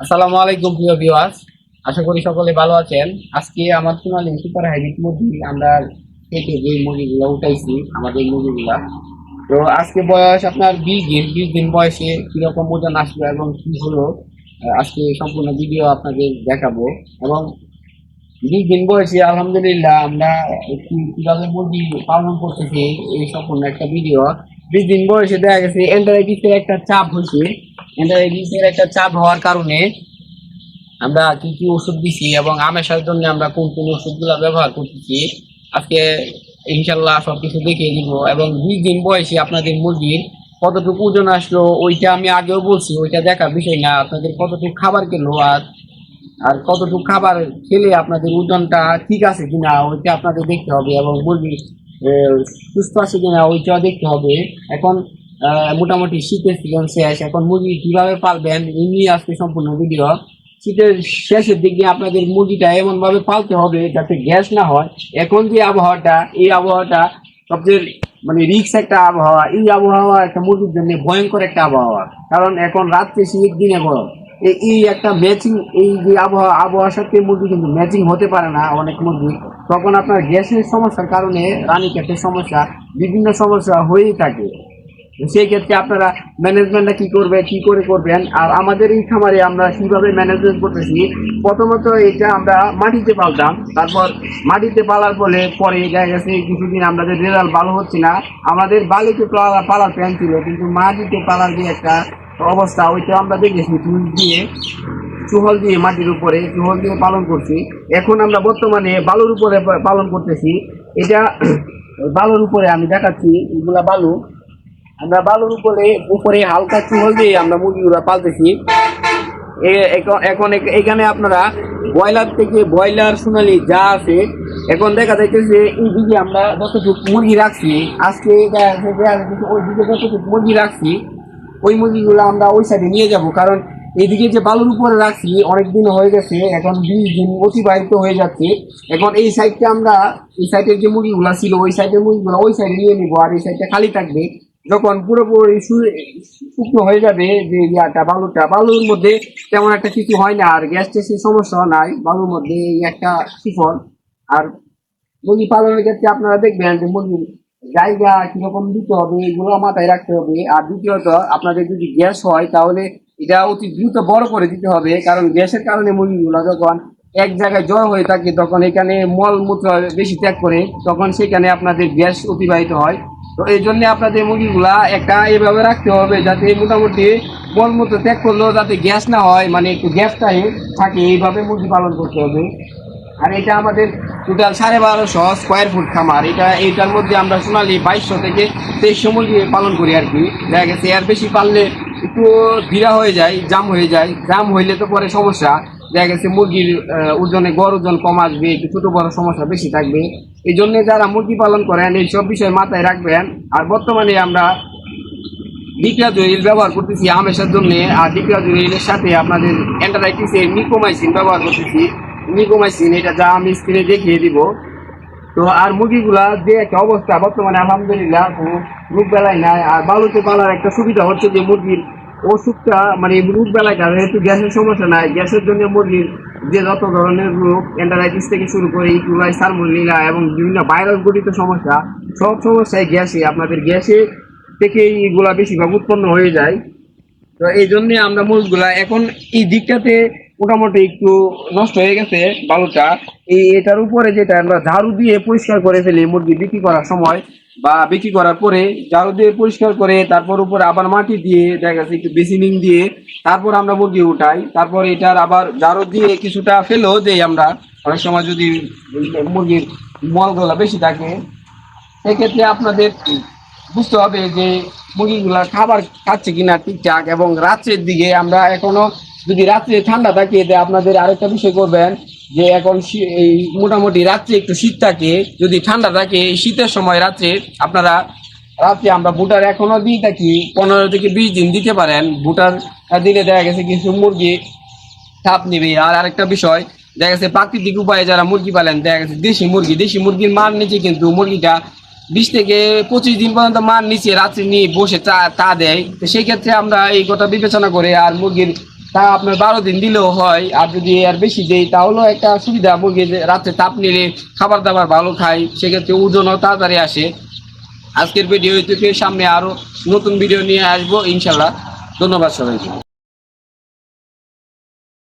আসসালামু আলাইকুম, প্রিয় ভিউয়ার্স আশা করি সকলে ভালো আছেন। আজকে আমার সোনালি সুপার হাইব্রিড মুরগি আমরা কেটে যে মুরগিগুলো উঠাইছি, আমাদের মুরগিগুলা। তো আজকে বয়স আপনার বিশ দিন বিশ দিন বয়সে কীরকম ওজন আসলো এবং কী হলো আজকে সম্পূর্ণ ভিডিও আপনাদের দেখাবো। এবং বিশ দিন বয়সে আলহামদুলিল্লাহ আমরা কীভাবে মুরগি পালন করতেছি, এই সম্পূর্ণ একটা ভিডিও বিশ দিন বয়সে দেখা গেছে এন্টারাইটিসের একটা চাপ হয়েছে। এন্টারাইটিসের একটা চাপ হওয়ার কারণে আমরা কি কি ওষুধ দিছি এবং আমেশার জন্য আমরা কোন কোন ওষুধগুলো ব্যবহার করতেছি, আজকে ইনশাল্লাহ সবকিছু দেখিয়ে দিব। এবং বিশ দিন বয়সে আপনাদের মুরগির কতটুকু ওজন আসলো, ওইটা আমি আগেও বলছি, ওইটা দেখার বিষয় না। আপনাদের কতটুকু খাবার খেলো আর আর কতটুকু খাবার খেলে আপনাদের ওজনটা ঠিক আছে কিনা, ওইটা আপনাদের দেখতে হবে এবং মুরগি সুস্থ আছে কিনা, ওইটাও দেখতে হবে। এখন মোটামুটি শীতের সিজন শেষ। এখন মুরগি কীভাবে পালবেন, এই নিয়ে আজকে সম্পূর্ণ ভিডিও শীতের শেষের দিকে আপনাদের মুরগিটা এমন ভাবে পালতে হবে যাতে গ্যাস না হয়। এখন যে আবহাওয়াটা, এই আবহাওয়াটা সবচেয়ে মানে রিক্স একটা আবহাওয়া। এই আবহাওয়া একটা মুরগির জন্য ভয়ঙ্কর একটা আবহাওয়া। কারণ এখন রাত্রে শীত দিনে গরম। এই- একটা ম্যাচিং এই যে আবহাওয়া আবহাওয়ার সাথে মুরগি কিন্তু ম্যাচিং হতে পারে না অনেক মুরগি। তখন আপনার গ্যাসের সমস্যার কারণে রানী ক্ষেতের সমস্যা, বিভিন্ন সমস্যা হয়েই থাকে। সেই ক্ষেত্রে আপনারা ম্যানেজমেন্টটা কি করবে, কি করে করবেন? আর আমাদের এই খামারে আমরা কীভাবে ম্যানেজমেন্ট করতেছি? প্রথমত এটা আমরা মাটিতে পালতাম, তারপর মাটিতে পালার ফলে পরে দেখা গেছে কিছুদিন আমাদের রেজাল্ট ভালো হচ্ছে না। আমাদের বালিতে পালা, পালার প্ল্যান ছিল, কিন্তু মাটিতে পালার যে একটা অবস্থা, ওইটা আমরা দেখেছি টুল দিয়ে, চুহল দিয়ে মাটির উপরে চুহল দিয়ে পালন করছি। এখন আমরা বর্তমানে বালুর উপরে পালন করতেছি। এটা বালুর উপরে আমি দেখাচ্ছি, এগুলা বালু। আমরা বালুর উপরে উপরে হালকা চুহল দিয়ে আমরা মুরগিগুলো পালতেছি। এখন- এখন আপনারা ব্রয়লার থেকে ব্রয়লার সোনালি যা আছে, এখন দেখা যাইতেছে এই দিকে আমরা যতটুকু মুরগি রাখছি, আজকে দেখা ওই দিকে যতটুকু মুরগি রাখছি, ওই মুরগিগুলো আমরা ওই সাইডে নিয়ে যাব। কারণ এইদিকে যে বালুর উপরে রাখছি, অনেক দিন হয়ে গেছে, এখন বিশ দিন অতিবাহিত হয়ে যাচ্ছে। এখন এই সাইডটা আমরা, এই সাইডের যে মুরগিগুলো ছিল, ওই সাইডের মুরগিগুলো ওই সাইডে নিয়ে নিবো, আর এই সাইডটা খালি থাকবে। যখন পুরোপুরি শুকনো হয়ে যাবে, যে ইয়াটা, বালুটা, বালুর মধ্যে তেমন একটা কিছু হয় না, আর গ্যাস টেসের সমস্যা নাই, বালুর মধ্যে এই একটা শিফল। আর মুরগি পালনের ক্ষেত্রে আপনারা দেখবেন যে মুরগির জায়গা কীরকম দিতে হবে, এগুলো মাথায় রাখতে হবে। আর দ্বিতীয়ত, আপনাদের যদি গ্যাস হয়, তাহলে এটা অতি দ্রুত বড় করে দিতে হবে, কারণ গ্যাসের কারণে মুরগিগুলো যখন এক জায়গায় জ্বর হয়ে থাকে, তখন এখানে মলমূত্র বেশি ত্যাগ করে, তখন সেখানে আপনাদের গ্যাস অতিবাহিত হয়। তো এই জন্য আপনাদের মুরগিগুলা একটা এভাবে রাখতে হবে যাতে মোটামুটি মলমূত্র ত্যাগ করলেও যাতে গ্যাস না হয় মানে একটু গ্যাসটাই থাকে, এইভাবে মুরগি পালন করতে হবে। আর এটা আমাদের টোটাল সাড়ে বারোশো স্কোয়ার ফুট খামার। এটা, এইটার মধ্যে আমরা সোনালি বাইশশো থেকে তেইশশো মুরগি পালন করি আর কি। দেখা গেছে, এর বেশি পাললে একটু ধীরা হয়ে যায়, জাম হয়ে যায়। জাম হইলে তো পরে সমস্যা। দেখা গেছে মুরগির ওজনে গড় ওজন কম আসবে, একটু ছোটো বড় সমস্যা বেশি থাকবে। এই জন্য যারা মুরগি পালন করেন এই সব বিষয় মাথায় রাখবেন। আর বর্তমানে আমরা ডিপিয়া জুয়েল ব্যবহার করতেছি আমেশার জন্য, আর ডিপিয়া জুয়েলের সাথে আপনাদের অ্যান্টারাইটিসের নিকোমাইসিন ব্যবহার করতেছি। নিকোমাইসিন এটা যা আমি স্ক্রিনে দেখিয়ে দিব। তো আর মুরগিগুলা যে একটা অবস্থা, বর্তমানে আলহামদুলিল্লাহ কোনো রোগ বেলায় নাই। আর বালুতে পালার একটা সুবিধা হচ্ছে যে মুরগির ওষুধটা মানে রোগ বেলাটা যেহেতু গ্যাসের সমস্যা নাই, গ্যাসের জন্য মুরগির যে যত ধরনের রোগ অ্যান্টারাইটিস থেকে শুরু করে ইকুলাই সারমোনিলা এবং বিভিন্ন ভাইরাস গঠিত সমস্যা, সব সমস্যায় গ্যাসে, আপনাদের গ্যাসে থেকে এইগুলা বেশিরভাগ উৎপন্ন হয়ে যায়। তো এই জন্যে আমরা মুরগিগুলা এখন এই দিকটাতে মোটামুটি একটু নষ্ট হয়ে গেছে, বালুটা। এই এটার উপরে যেটা আমরা ঝাড়ু দিয়ে পরিষ্কার করে ফেলি মুরগি বিক্রি করার সময় বা বিক্রি করার পরে ঝাড়ু দিয়ে পরিষ্কার করে তারপর উপরে আবার মাটি দিয়ে, দেখা গেছে একটু বেসিনিং দিয়ে, তারপর আমরা মুরগি উঠাই। তারপর এটার আবার ঝাড়ু দিয়ে কিছুটা ফেলেও দেই আমরা। অনেক সময় যদি মুরগির মলগুলা বেশি থাকে সেক্ষেত্রে আপনাদের বুঝতে হবে যে মুরগিগুলা খাবার খাচ্ছে কিনা ঠিকঠাক এবং রাত্রের দিকে আমরা এখনও যদি রাত্রে ঠান্ডা থাকে এতে আপনাদের আরেকটা বিষয় করবেন। যে এখন এই মোটামুটি রাত্রে একটু শীত থাকে, যদি ঠান্ডা থাকে, এই শীতের সময় রাত্রে আপনারা, রাত্রে আমরা বুটার এখনও দিয়ে থাকি, পনেরো থেকে বিশ দিন দিতে পারেন। বুটার দিলে দেখা গেছে কিছু মুরগি চাপ নেবে। আর আরেকটা বিষয়, দেখা গেছে প্রাকৃতিক উপায়ে যারা মুরগি পালেন, দেখা গেছে দেশি মুরগি। দেশি মুরগির মার নিচে কিন্তু মুরগিটা বিশ থেকে পঁচিশ দিন পর্যন্ত মার নিচে রাত্রে নিয়ে বসে চা তা দেয়। তো সেই ক্ষেত্রে আমরা এই কথা বিবেচনা করে আর মুরগির তা আপনার বারো দিন দিলেও হয়। আর যদি আর বেশি দেই, তাহলেও একটা সুবিধা মুরগি যে রাত্রে তাপ নিলে খাবার দাবার ভালো খায়, সেক্ষেত্রে ওজনও তাড়াতাড়ি আসে। আজকের ভিডিও থেকে সামনে আরও নতুন ভিডিও নিয়ে আসব ইনশাল্লাহ ধন্যবাদ সবাইকে।